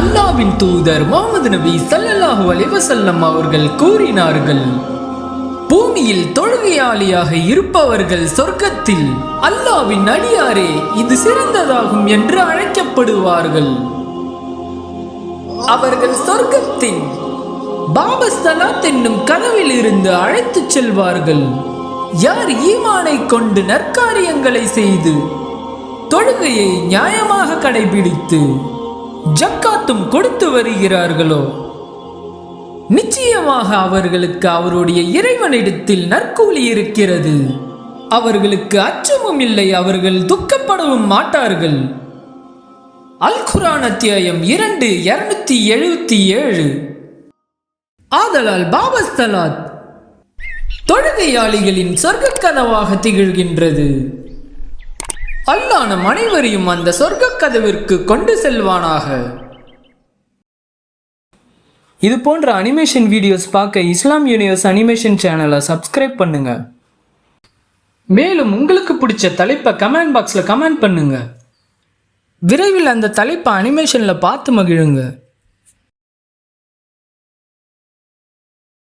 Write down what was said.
அல்லாவின் தூதர் முகமது நபி ஸல்லல்லாஹு அலிவசல்லம் அவர்கள் கூறினார்கள் பூமியில் தொழுகையாளியாக இருப்பவர்கள் சொர்க்கத்தில் அல்லாவின் அடியாரே இது சிறந்ததாகும் என்று அழைக்கப்படுவார்கள். அவர்கள் சொர்க்கத்தின் பாபஸ்தலாத் என்னும் கனவில் இருந்து அழைத்துச் செல்வார்கள். யார் ஈமானை கொண்டு நற்காரியங்களை செய்து தொழுகையை நியாயமாக கடைபிடித்து ஜக்காத்தும் கொடுத்து வருகிறார்களோ? நிச்சயமாக அவர்களுக்கு அவருடைய இறைவனிடத்தில் நற்கூலி இருக்கிறது. அவர்களுக்கு அச்சமும் இல்லை அவர்கள் துக்கப்படவும் மாட்டார்கள். அல் குரான் அத்தியாயம் இரண்டு இருநூத்தி எழுபத்தி ஏழு. ஆதலால் பாபஸ்தலாத் தொழுகையாளிகளின் சொர்க்க கதவாக திகழ்கின்றது. அல்லாஹ் நம் அனைவரையும் அந்த சொர்க்க கதவிற்கு கொண்டு செல்வானாக. இது போன்ற அனிமேஷன் வீடியோஸ் பார்க்க இஸ்லாம் யூனிவர்ஸ் அனிமேஷன் சேனலை சப்ஸ்கிரைப் பண்ணுங்க. மேலும் உங்களுக்கு பிடிச்ச தலைப்பை கமெண்ட் பாக்ஸில் கமெண்ட் பண்ணுங்க. விரைவில் அந்த தலைப்பை அனிமேஷனில் பார்த்து மகிழுங்க.